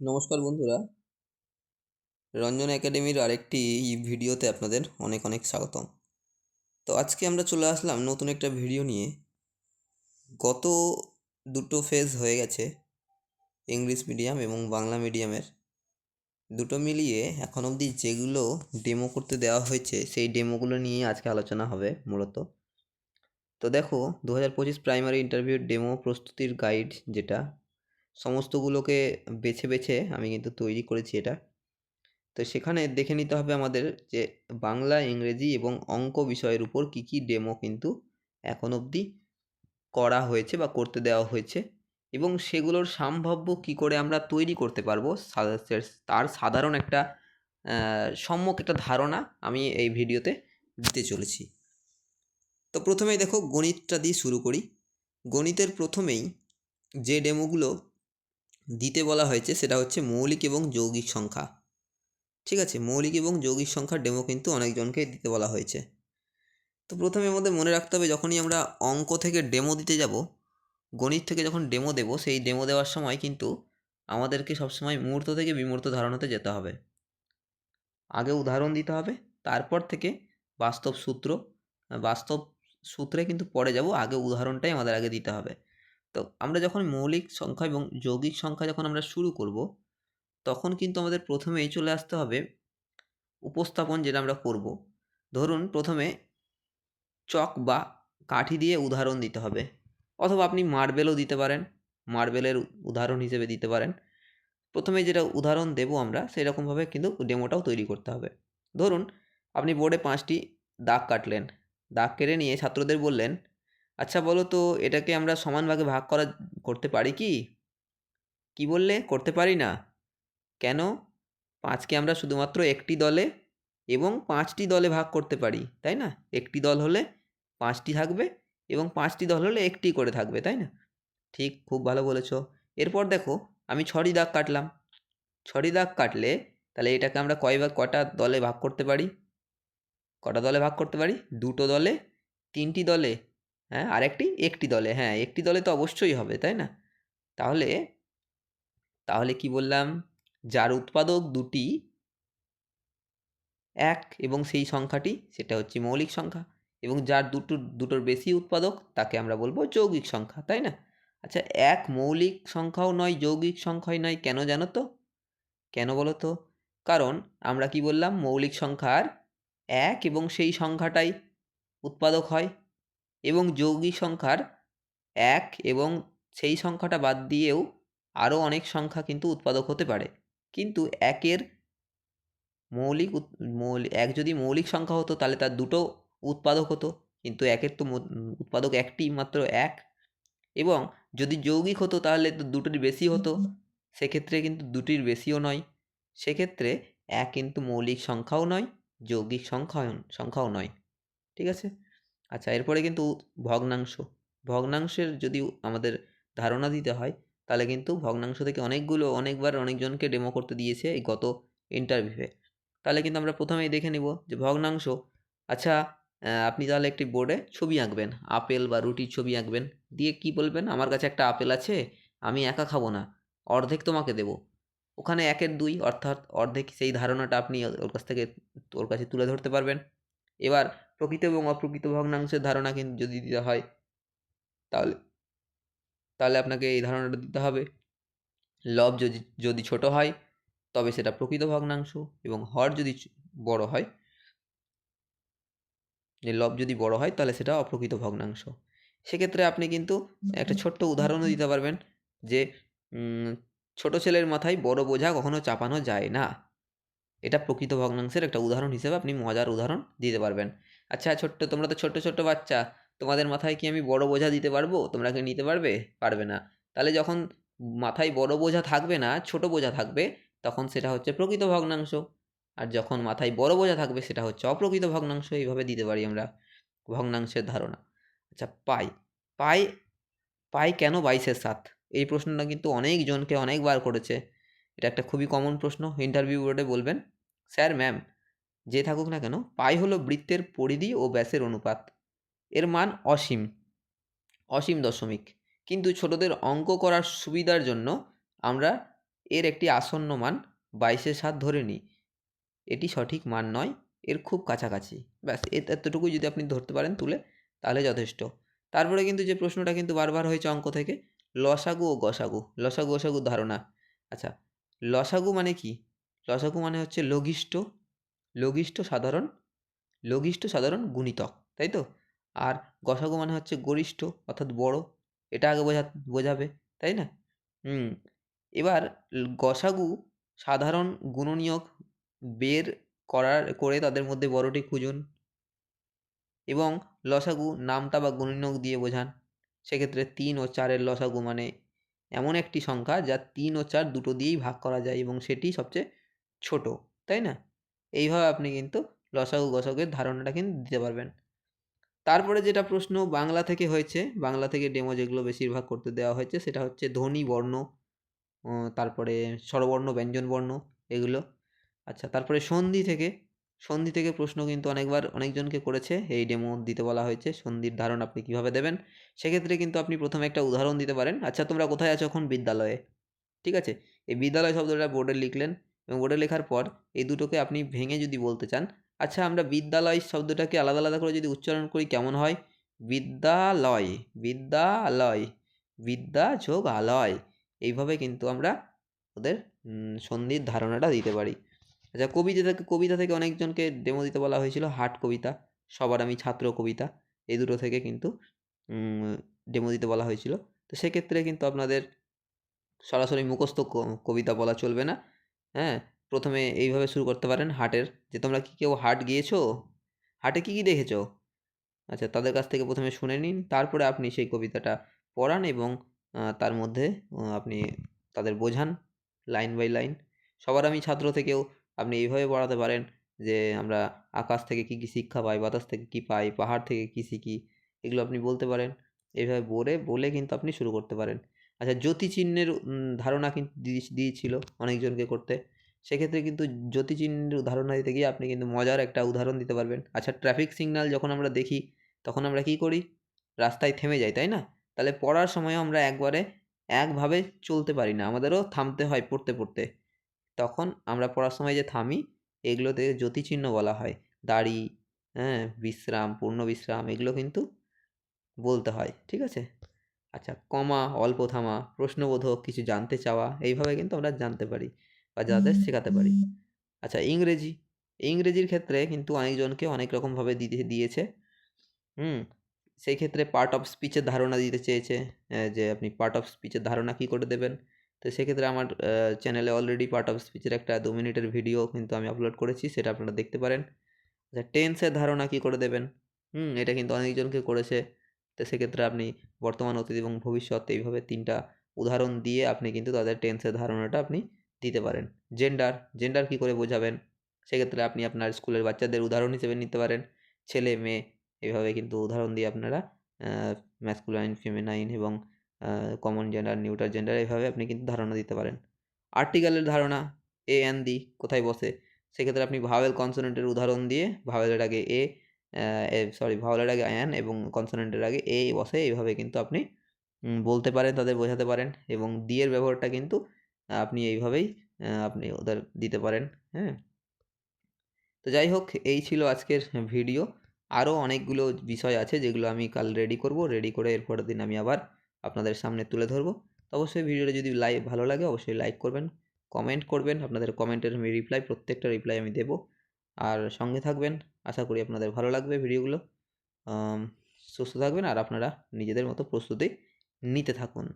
নমস্কার বন্ধুরা। রঞ্জন একাডেমির আরেকটি ভিডিওতে আপনাদের অনেক অনেক স্বাগতম। তো আজকে আমরা চলে আসলাম নতুন একটা ভিডিও নিয়ে। গত দুটো ফেজ হয়ে গেছে, ইংলিশ মিডিয়াম এবং বাংলা মিডিয়ামের। দুটো মিলিয়ে এখন অবধি যেগুলো ডেমো করতে দেওয়া হয়েছে, সেই ডেমোগুলো নিয়ে আজকে আলোচনা হবে মূলত। তো দেখো দু হাজার পঁচিশ প্রাইমারি ইন্টারভিউ ডেমো প্রস্তুতির গাইড যেটা সমস্তগুলোকে বেছে বেছে আমি কিন্তু তৈরি করেছি এটা। তো সেখানে দেখে নিতে হবে আমাদের যে বাংলা, ইংরেজি এবং অঙ্ক বিষয়ের উপর কী কী ডেমো কিন্তু এখন অবধি করা হয়েছে বা করতে দেওয়া হয়েছে এবং সেগুলোর সম্ভাব্য কী করে আমরা তৈরি করতে পারব তার সাধারণ একটা সম্যক একটা ধারণা আমি এই ভিডিওতে দিতে চলেছি। তো প্রথমেই দেখো গণিতটা দিয়ে শুরু করি। গণিতের প্রথমেই যে ডেমোগুলো দিতে বলা হয়েছে সেটা হচ্ছে মৌলিক এবং যৌগিক সংখ্যা। ঠিক আছে? মৌলিক এবং যৌগিক সংখ্যার ডেমো কিন্তু অনেকজনকে দিতে বলা হয়েছে। তো প্রথমে আমাদের মনে রাখতে হবে, যখনই আমরা অঙ্ক থেকে ডেমো দিতে যাব, গণিত থেকে যখন ডেমো দেবো, সেই ডেমো দেওয়ার সময় কিন্তু আমাদেরকে সবসময় মুহূর্ত থেকে বিমূর্ত ধারণাতে যেতে হবে। আগে উদাহরণ দিতে হবে, তারপর থেকে বাস্তব সূত্র, বাস্তব সূত্রে কিন্তু পরে যাব, আগে উদাহরণটাই আমাদের আগে দিতে হবে। তো আমরা যখন মৌলিক সংখ্যা এবং যৌগিক সংখ্যা যখন আমরা শুরু করব, তখন কিন্তু আমাদের প্রথমেই চলে আসতে হবে উপস্থাপন যেটা আমরা করব। ধরুন প্রথমে চক বা কাঠি দিয়ে উদাহরণ দিতে হবে। অথবা আপনি মার্বেলও দিতে পারেন, মার্বেলের উদাহরণ হিসেবে দিতে পারেন। প্রথমে যেটা উদাহরণ দেবো আমরা, সেরকমভাবে কিন্তু ডেমোটাও তৈরি করতে হবে। ধরুন আপনি বোর্ডে পাঁচটি দাগ কাটলেন। দাগ কেটে নিয়ে ছাত্রদের বললেন আচ্ছা বলো তো, এটাকে আমরা সমান ভাগে ভাগ করা করতে পারি কি? কি বললে? করতে পারি না। কেন? পাঁচকে আমরা শুধুমাত্র একটি দলে এবং পাঁচটি দলে ভাগ করতে পারি, তাই না? একটি দল হলে পাঁচটি থাকবে এবং পাঁচটি দল হলে একটি করে থাকবে, তাই না? ঠিক, খুব ভালো বলেছ। এরপর দেখো, আমি ছটি দাগ কাটলাম। ছটি দাগ কাটলে তাহলে এটাকে আমরা কয় ভাগ কটা দলে ভাগ করতে পারি? কটা দলে ভাগ করতে পারি? দুটো দলে, তিনটি দলে হ্যাঁ আরেকটি একটি দলে হ্যাঁ একটি দলে তো অবশ্যই হবে, তাই না? তাহলে তাহলে কি বললাম? যার উৎপাদক দুটি এক এবং সেই সংখ্যাটি, সেটা হচ্ছে মৌলিক সংখ্যা এবং যার দুটো, দুটোর বেশি উৎপাদক, তাকে আমরা বলব যৌগিক সংখ্যা, তাই না? আচ্ছা এক মৌলিক সংখ্যাও নয়, যৌগিক সংখ্যাই নয়, কেন জানো তো? কেন বলো তো? কারণ আমরা কি বললাম? মৌলিক সংখ্যার এক এবং সেই সংখ্যাটাই উৎপাদক হয়। এবং যৌগিক সংখ্যার এক এবং সেই সংখ্যাটা বাদ দিয়েও আরও অনেক সংখ্যা কিন্তু উৎপাদক হতে পারে। কিন্তু একের মৌলিক মৌলিক এক যদি মৌলিক সংখ্যা হতো তাহলে তার দুটো উৎপাদক হতো। কিন্তু একের তো উৎপাদক একটি মাত্র এক। এবং যদি যৌগিক হতো তাহলে তো দুটোর বেশি হতো। সেক্ষেত্রে কিন্তু দুটির বেশিও নয়। সেক্ষেত্রে এক কিন্তু মৌলিক সংখ্যাও নয় যৌগিক সংখ্যাও সংখ্যাও নয়। ঠিক আছে? আচ্ছা এরপরে কিন্তু ভগ্নাংশ। ভগ্নাংশের যদি আমাদের ধারণা দিতে হয়, তাহলে কিন্তু ভগ্নাংশ থেকে অনেকগুলো, অনেকবার অনেকজনকে ডেমো করতে দিয়েছে এই গত ইন্টারভিউয়ে তাহলে কিন্তু আমরা প্রথমেই দেখে নিব যে ভগ্নাংশ আচ্ছা আপনি তাহলে একটি বোর্ডে ছবি আঁকবেন, আপেল বা রুটির ছবি আঁকবেন। দিয়ে কি বলবেন? আমার কাছে একটা আপেল আছে, আমি একা খাব না, অর্ধেক তোমাকে দেবো। ওখানে একের দুই, অর্থাৎ অর্ধেক সেই ধারণাটা আপনি ওর কাছ থেকে ওর কাছে তুলে ধরতে পারবেন। এবার প্রকৃত এবং অপ্রকৃত ভগ্নাংশের ধারণা কিন্তু যদি দিতে হয় তাহলে তাহলে আপনাকে এই ধারণাটা দিতে হবে। লব যদি যদি ছোট হয় তবে সেটা প্রকৃত ভগ্নাংশ এবং হর যদি বড় হয় যে লব যদি বড় হয় তাহলে সেটা অপ্রকৃত ভগ্নাংশ। সেক্ষেত্রে আপনি কিন্তু একটা ছোট্ট উদাহরণও দিতে পারবেন যে ছোট ছেলের মাথায় বড় বোঝা কখনো চাপানো যায় না। এটা প্রকৃত ভগ্নাংশের একটা উদাহরণ হিসেবে আপনি মজার উদাহরণ দিতে পারবেন। আচ্ছা ছোট্ট, তোমরা তো ছোট্ট ছোট্ট বাচ্চা। তোমাদের মাথায় কি আমি বড় বোঝা দিতে পারব? তোমরা কি নিতে পারবে? পারবে না। তাহলে যখন মাথায় বড় বোঝা থাকবে না, ছোট বোঝা থাকবে, তখন সেটা হচ্ছে প্রকৃত ভগ্নাংশ। আর যখন মাথায় বড় বোঝা থাকবে, সেটা হচ্ছে অপ্রকৃত ভগ্নাংশ। এইভাবে দিতে পারি আমরা ভগ্নাংশের ধারণা। আচ্ছা পাই। পাই পাই কেন বাইশের সাত? এই প্রশ্নটা কিন্তু অনেকজনকে অনেকবার করেছে। এটা একটা খুবই কমন প্রশ্ন। ইন্টারভিউ বোর্ডে বলবেন স্যার ম্যাম যে থাকুক না কেন, পাই হলো বৃত্তের পরিধি ও ব্যাসের অনুপাত। এর মান অসীম। অসীম দশমিক। কিন্তু ছোটদের অঙ্ক করার সুবিধার জন্য আমরা এর একটি আসন্ন মান বাইশের সাত ধরে নিই। এটি সঠিক মান নয়, এর খুব কাছাকাছি। ব্যাস, এ- এতটুকুই যদি আপনি ধরতে পারেন তুলে, তাহলে যথেষ্ট। তারপরে কিন্তু যে প্রশ্নটা কিন্তু বারবার হয়েছে অঙ্ক থেকে, লসাগু ও গসাগু। লসাগু গসাগুর ধারণা। আচ্ছা লসাগু মানে কি? লসাগু মানে হচ্ছে লঘিষ্ঠ লঘিষ্ঠ সাধারণ লঘিষ্ঠ সাধারণ গুণিতক, তাই তো? আর গসাগু মানে হচ্ছে গরিষ্ঠ অর্থাৎ বড়, এটা আগে বোঝা, বোঝাবে, তাই না? হুম, এবার গসাগু সাধারণ গুণনীয়ক বের করার, করে তাদের মধ্যে বড়টি খুঁজুন এবং লসাগু নামতা বা গুণনীয়ক দিয়ে বোঝান। সেক্ষেত্রে তিন ও চারের লসাগু মানে এমন একটি সংখ্যা যা তিন ও চার দুটো দিয়েই ভাগ করা যায় এবং সেটি সবচেয়ে ছোট, তাই না? এইভাবে আপনি কিন্তু লসাগু গসাগুয়ের ধারণাটা কিন্তু দিতে পারবেন। তারপরে যেটা প্রশ্ন, বাংলা থেকে হয়েছে, বাংলা থেকে ডেমো যেগুলো বেশিরভাগ করতে দেওয়া হয়েছে সেটা হচ্ছে ধ্বনি বর্ণ তারপরে স্বরবর্ণ, ব্যঞ্জনবর্ণ এগুলো। আচ্ছা তারপরে সন্ধি থেকে সন্ধি থেকে প্রশ্ন কিন্তু অনেকবার অনেকজনকে করেছে, এই ডেমো দিতে বলা হয়েছে, সন্ধির ধারণ আপনি কীভাবে দেবেন? সেক্ষেত্রে কিন্তু আপনি প্রথমে একটা উদাহরণ দিতে পারেন আচ্ছা তোমরা কোথায় আছো এখন বিদ্যালয়ে? ঠিক আছে? এই বিদ্যালয় শব্দটা বোর্ডে লিখলেন এবং বোর্ডে লেখার পর এই দুটোকে আপনি ভেঙে যদি বলতে চান আচ্ছা আমরা বিদ্যালয় শব্দটাকে আলাদা আলাদা করে যদি উচ্চারণ করি কেমন হয়? বিদ্যালয় বিদ্যালয়, বিদ্যা যোগ আলয় এইভাবে কিন্তু আমরা ওদের সন্ধির ধারণাটা দিতে পারি। আচ্ছা কবিতা থেকে কবিতা থেকে অনেকজনকে ডেমো দিতে বলা হয়েছিল, হাট কবিতা, সবার আমি ছাত্র কবিতা, এই দুটো থেকে কিন্তু ডেমো দিতে বলা হয়েছিল। তো সেক্ষেত্রে কিন্তু আপনাদের সরাসরি মুখস্থ কবিতা বলা চলবে না। হ্যাঁ? প্রথমে এইভাবে শুরু করতে পারেন হাটের যে, তোমরা কি কেউ হাট গিয়েছো? হাটে কী কী দেখেছ? আচ্ছা তাদের কাছ থেকে প্রথমে শুনে নিন। তারপরে আপনি সেই কবিতাটা পড়ান এবং তার মধ্যে আপনি তাদের বোঝান লাইন বাই লাইন। সবার আমি ছাত্র থেকেও আপনি এইভাবে পড়াতে পারেন যে, আমরা আকাশ থেকে কী কী শিক্ষা পাই, বাতাস থেকে কী পাই, পাহাড় থেকে কী শিখি, এগুলো আপনি বলতে পারেন। এইভাবে বলে বলে কিন্তু আপনি শুরু করতে পারেন। আচ্ছা জ্যোতিচিহ্নের ধারণা কিন্তু দিয়ে- দিয়েছিল অনেকজনকে করতে। সেক্ষেত্রে কিন্তু জ্যোতিচিহ্নের ধারণা দিতে গিয়ে আপনি কিন্তু মজার একটা উদাহরণ দিতে পারবেন। আচ্ছা ট্রাফিক সিগন্যাল যখন আমরা দেখি, তখন আমরা কী করি? রাস্তায় থেমে যাই, তাই না? তাহলে পড়ার সময়ও আমরা একবারে একভাবে চলতে পারি না, আমাদেরও থামতে হয় পড়তে পড়তে। তখন আমরা পড়ার সময় যে থামি, এগুলোতে জ্যোতিচিহ্ন বলা হয়। দাড়ি হ্যাঁ বিশ্রাম, পূর্ণ বিশ্রাম, এগুলো কিন্তু বলতে হয়, ঠিক আছে? আচ্ছা কমা অল্প থামা প্রশ্নবোধক কিছু জানতে চাওয়া এইভাবে কিন্তু আমরা জানতে পারি বা যাদের শেখাতে পারি। আচ্ছা ইংরেজি ইংরেজির ক্ষেত্রে কিন্তু অনেকজনকে অনেক রকমভাবে দিতে দিয়েছে। হুম সেই ক্ষেত্রে পার্ট অফ স্পিচের ধারণা দিতে চেয়েছে যে আপনি পার্ট অফ স্পিচের ধারণা কী করে দেবেন? তো সেক্ষেত্রে আমার চ্যানেলে অলরেডি পার্ট অফ স্পিচের একটা দু মিনিটের ভিডিও কিন্তু আমি আপলোড করেছি সেটা আপনারা দেখতে পারেন। আচ্ছা টেন্সের ধারণা কী করে দেবেন? হুম এটা কিন্তু অনেকজনকে করেছে। তো সেক্ষেত্রে আপনি বর্তমান অতীত এবং ভবিষ্যৎ এইভাবে তিনটা উদাহরণ দিয়ে আপনি কিন্তু তাদের টেন্সের ধারণাটা আপনি দিতে পারেন। জেন্ডার জেন্ডার কী করে বোঝাবেন? সেক্ষেত্রে আপনি আপনার স্কুলের বাচ্চাদের উদাহরণ হিসেবে নিতে পারেন। ছেলে, মেয়ে, এভাবে কিন্তু উদাহরণ দিয়ে আপনারা ম্যাসকুলাইন ফিমেনাইন এবং কমন জেন্ডার নিউটার জেন্ডার এইভাবে আপনি কিন্তু ধারণা দিতে পারেন। আর্টিকেলের ধারণা এ অ্যান দি কোথায় বসে? সেক্ষেত্রে আপনি ভাওয়েল কনসোনেন্টের উদাহরণ দিয়ে ভাওয়েলের আগে এ সরি ভাওয়েলের আগে অ্যান এবং কনসোনেন্টের আগে এ বসে এইভাবে কিন্তু আপনি বলতে পারেন, তাদের বোঝাতে পারেন এবং দিয়ের ব্যবহারটা কিন্তু আপনি এইভাবেই আপনি ওদের দিতে পারেন হ্যাঁ। তো যাই হোক, এই ছিল আজকের ভিডিও। আরও অনেকগুলো বিষয় আছে যেগুলো আমি কাল রেডি করব রেডি করে এরপরের দিন আমি আবার আপনাদের সামনে তুলে ধরবো। তো অবশ্যই ভিডিওটা যদি লাইক ভালো লাগে অবশ্যই লাইক করবেন কমেন্ট করবেন, আপনাদের কমেন্টের আমি রিপ্লাই প্রত্যেকটা রিপ্লাই আমি দেবো। আর সঙ্গে থাকবেন আশা করি আপনাদের ভালো লাগবে ভিডিওগুলো। সুস্থ থাকবেন আর আপনারা নিজেদের মতো প্রস্তুতি নিতে থাকুন।